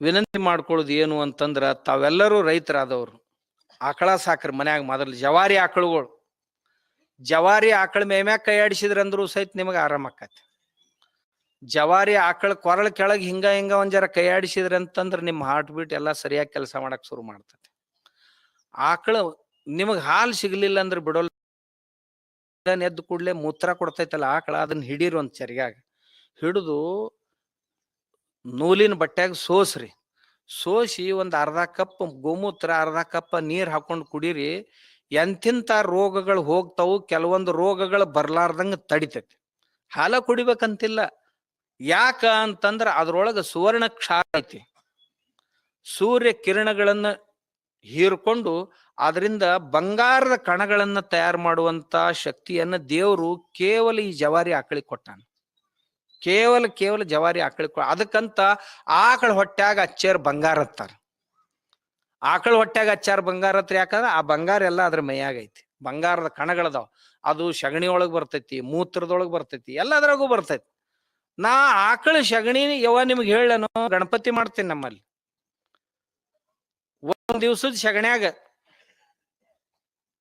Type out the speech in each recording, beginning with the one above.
ವಿನಂತಿ ಮಾಡ್ಕೊಳ್ಳೋದು ಏನು ಅಂತಂದ್ರೆ ತಾವೆಲ್ಲರೂ ರೈತರಾದವರು. ಆಕಳ ಸಾಕ್ರಿ ಮನ್ಯಾಗ ಮೊದಲು ಜವಾರಿ ಆಕಳುಗಳು. ಜವಾರಿ ಆಕಳ ಮೇಮ್ಯಾಗ ಕೈ ಆಡಿಸಿದ್ರಂದ್ರು ಸಹಿತ ನಿಮಗೆ ಆರಾಮ ಆಕತಿ ಜವಾರಿ ಆಕಳ ಕೊರಳ ಕೆಳಗೆ ಹಿಂಗ ಹಿಂಗ ಒಂದ್ ಜರ ಕೈ ಅಂತಂದ್ರೆ ನಿಮ್ಮ ನಿಮ್ ಹಾರ್ಟ್ ಬೀಟ್ ಎಲ್ಲಾ ಸರಿಯಾಗಿ ಕೆಲಸ ಮಾಡಕ್ ಶುರು ಮಾಡ್ತತಿ. ಆಕಳ ನಿಮಗೆ ಹಾಲು ಸಿಗ್ಲಿಲ್ಲ ಅಂದ್ರೆ ಬಿಡೋಲ್ಲ ಎದ್ದು ಕೂಡ್ಲೆ ಮೂತ್ರ ಕೊಡ್ತೈತಲ್ಲ ಆಕಳ ಅದನ್ನ ಹಿಡೀರು ಅಂತ ಸರಿಯಾಗಿ ಹಿಡಿದು ನೂಲಿನ ಬಟ್ಟ್ಯಾಗ ಸೋಸ್ರಿ. ಸೋಸಿ ಒಂದು ಅರ್ಧ ಕಪ್ ಗೋಮೂತ್ರ, ಅರ್ಧ ಕಪ್ ನೀರು ಹಾಕೊಂಡು ಕುಡೀರಿ. ಎಂತಿಂತ ರೋಗಗಳು ಹೋಗ್ತಾವು, ಕೆಲವೊಂದು ರೋಗಗಳು ಬರ್ಲಾರ್ದಂಗ ತಡಿತೈತಿ. ಹಾಲ ಕುಡಿಬೇಕಂತಿಲ್ಲ. ಯಾಕ ಅಂತಂದ್ರೆ ಅದ್ರೊಳಗ ಸುವರ್ಣ ಕ್ಷಾರ ಐತಿ. ಸೂರ್ಯ ಕಿರಣಗಳನ್ನು ಹೀರ್ಕೊಂಡು ಅದರಿಂದ ಬಂಗಾರದ ಕಣಗಳನ್ನು ತಯಾರು ಮಾಡುವಂತ ಶಕ್ತಿಯನ್ನು ದೇವರು ಕೇವಲ ಈ ಜವಾರಿ ಆಕಳಿಗೆ ಕೊಟ್ಟಾನ. ಕೇವಲ ಕೇವಲ ಜವಾರಿ ಆಕಳ ಅದಕ್ಕಂತ ಆಕಳ ಹೊಟ್ಯಾಗ ಅಚ್ಚೇರ್ ಬಂಗಾರ ಹತ್ತಾರ ಆಕಳ ಹೊಟ್ಯಾಗ ಅಚ್ಚಾರ ಬಂಗಾರ ಹತ್ರ ಯಾಕಂದ್ರೆ ಆ ಬಂಗಾರ ಎಲ್ಲ ಅದ್ರ ಮೈಯಾಗೈತಿ ಬಂಗಾರದ ಕಣಗಳದಾವ ಅದು ಸಗಣಿ ಒಳಗೆ ಬರ್ತೈತಿ, ಮೂತ್ರದೊಳಗೆ ಬರ್ತೈತಿ, ಎಲ್ಲದ್ರಾಗೂ ಬರ್ತೈತಿ. ನಾ ಆಕಳ ಸಗಣಿ ಯವ ನಿಮ್ಗೆ ಹೇಳನು ಗಣಪತಿ ಮಾಡ್ತೀನಿ ನಮ್ಮಲ್ಲಿ. ಒಂದ್ ದಿವ್ಸದ ಸಗಣ್ಯಾಗ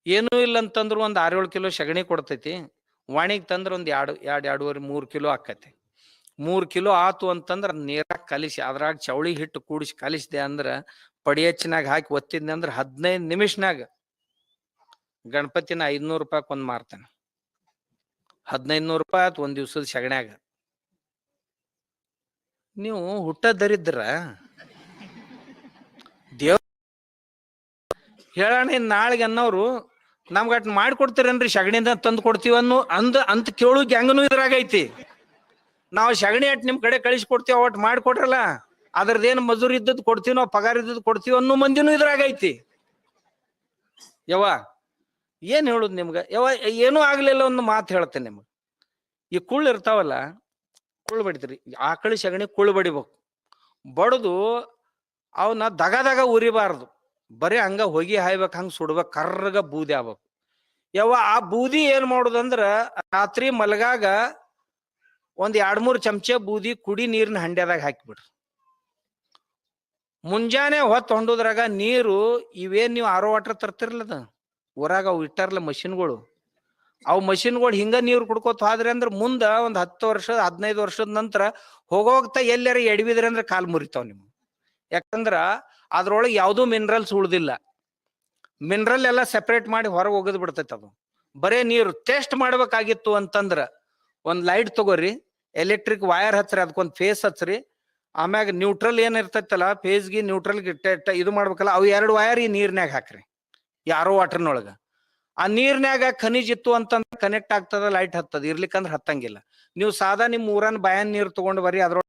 ಏನೂ ಇಲ್ಲ ಅಂತಂದ್ರು ಒಂದ್ ಆರೇಳು ಕಿಲೋ ಸಗಣಿ ಕೊಡ್ತೈತಿ. ವಾಣಿಗ್ ತಂದ್ರೆ ಒಂದ್ ಎರಡು ಎರಡು, ಎರಡೂವರೆ, ಮೂರು ಕಿಲೋ ಆಕತಿ. ಮೂರ್ ಕಿಲೋ ಆತು ಅಂತಂದ್ರ ನೀರಾಗ ಕಲಿಸಿ, ಅದ್ರಾಗ ಚೌಳಿ ಹಿಟ್ಟು ಕೂಡಿಸಿ ಕಲಿಸಿದೆ ಅಂದ್ರ ಪಡಿಯಚ್ಚಿನಾಗ ಹಾಕಿ ಒತ್ತಿದ್ನೆ ಅಂದ್ರ ಹದಿನೈದು ನಿಮಿಷನಾಗ ಗಣಪತಿನ ಐದ್ನೂರು ರೂಪಾಯಿ ಒಂದ್ ಮಾರ್ತಾನೆ. ಹದಿನೈದು ನೂರು ರೂಪಾಯಿ ಆತು ಒಂದ್ ದಿವ್ಸದ ಸಗಣ್ಯಾಗ. ನೀವು ಹುಟ್ಟ ದರಿದ್ರ ದೇವ್ ಹೇಳೋಣ ನಾಳೆಗೆ ಅನ್ನೋರು ನಮ್ಗೆ ಅಟ್ ಮಾಡ್ಕೊಡ್ತೀರೇನ್ರಿ ಸಗಣಿಯಿಂದ ತಂದು ಕೊಡ್ತೀವನ್ನು ಅಂದ, ಅಂತ ಕೇಳು ಗ್ಯಾಂಗನು ಇದ್ರಾಗ ಐತಿ ನಾವು ಸಗಣಿ ಅಟ್ ನಿಮ್ ಕಡೆ ಕಳಿಸಿ ಕೊಡ್ತೀವಿ, ಒಟ್ ಮಾಡ್ಕೊಡ್ರಲ್ಲ ಅದ್ರದ್ದೇನು ಮಜೂರಿ ಇದ್ದದ್ದು ಕೊಡ್ತೀವಿ ನಾವು ಪಗಾರ ಇದ್ದದ್ ಕೊಡ್ತೀವಿ ಅನ್ನೋ ಮಂದಿನೂ ಇದ್ರಾಗೈತಿ ಯವ್ವ, ಏನ್ ಹೇಳುದು ನಿಮ್ಗೆ? ಯವ್ವ, ಏನೂ ಆಗ್ಲಿಲ್ಲ ಒಂದು ಮಾತು ಹೇಳ್ತೇನೆ ನಿಮ್ಗೆ. ಈ ಕುಳ್ಳು ಇರ್ತಾವಲ್ಲ ಕುಳ್ಳು ಬಡಿದ್ರಿ ಆಕಳಿ ಸಗಣಿ ಕುಳ್ಳು ಬಡಿಬೇಕು. ಬಡದು ಅವನ್ನ ದಗ ದಗ ಉರಿಬಾರ್ದು. ಬರೀ ಹಂಗ ಹೊಗಿ ಹಾಯ್ಬೇಕು, ಹಂಗ ಸುಡ್ಬೇಕು, ಕರ್ರಗ ಬೂದಿ ಆಗ್ಬೇಕು. ಯವ್ವ, ಆ ಬೂದಿ ಏನ್ ಮಾಡುದಂದ್ರ, ರಾತ್ರಿ ಮಲಗಾಗ ಒಂದ್ ಎರಡ್ ಮೂರ್ ಚಮಚ ಬೂದಿ ಕುಡಿ ನೀರಿನ ಹಂಡ್ಯದಾಗ ಹಾಕಿಬಿಡ್ರಿ. ಮುಂಜಾನೆ ಹೊತ್ತು ಹೊಂಡೋದ್ರಾಗ ನೀರು ಇವೇನ್ ನೀವು ಆರೋ ವಾಟರ್ ತರ್ತಿರ್ಲದ ಊರಾಗ ಅವು ಇಟ್ಟಾರಲ್ಲ ಮಷಿನ್ಗಳು. ಅವು ಮಷಿನ್ಗಳು ಹಿಂಗ ನೀರು ಕುಡ್ಕೋತ ಹೋದ್ರಿ ಅಂದ್ರೆ ಮುಂದ ಒಂದ್ ಹತ್ತು ವರ್ಷ ಹದಿನೈದು ವರ್ಷದ ನಂತರ ಹೋಗೋಗ್ತಾ ಎಲ್ಲಾರ ಎಡವಿದ್ರಿ ಅಂದ್ರೆ ಕಾಲ್ ಮುರಿತಾವ್ ನಿಮ್ಗೆ. ಯಾಕಂದ್ರ ಅದ್ರೊಳಗೆ ಯಾವುದೂ ಮಿನರಲ್ಸ್ ಉಳ್ದಿಲ್ಲ. ಮಿನರಲ್ ಎಲ್ಲ ಸೆಪರೇಟ್ ಮಾಡಿ ಹೊರಗೆ ಒಗದ್ ಬಿಡ್ತೈತೆ ಅದು. ಬರೇ ನೀರು ಟೇಸ್ಟ್ ಮಾಡ್ಬೇಕಾಗಿತ್ತು ಅಂತಂದ್ರ ಒಂದ್ ಲೈಟ್ ತಗೋರಿ ಎಲೆಕ್ಟ್ರಿಕ್ ವೈರ್ ಹಚ್ರಿ ಅದಕ್ಕೊಂದ್ ಫೇಸ್ ಹಚ್ರಿ ಆಮ್ಯಾಗ ನ್ಯೂಟ್ರಲ್ ಏನ್ ಇರ್ತೈತಲ್ಲ ಫೇಸ್ಗೆ ನ್ಯೂಟ್ರಲ್ಗೆ ಇದು ಮಾಡ್ಬೇಕಲ್ಲ, ಅವು ಎರಡು ವೈರ್ ಈ ನೀರ್ನ್ಯಾಗ ಹಾಕ್ರಿ, ಯಾರೋ ವಾಟರ್ನೊಳಗ ಆ ನೀರ್ನ್ಯಾಗ ಖನಿಜ್ ಇತ್ತು ಅಂತಂದ್ರ ಕನೆಕ್ಟ್ ಆಗ್ತದ ಲೈಟ್ ಹತ್ತದ, ಇರ್ಲಿಕ್ಕಂದ್ರೆ ಹತ್ತಂಗಿಲ್ಲ. ನೀವು ಸಾದಾ ನಿಮ್ ಊರನ್ ಬಯನ್ ನೀರ್ ತಗೊಂಡ್ ಬರ್ರಿ ಅದ್ರೊಳಗ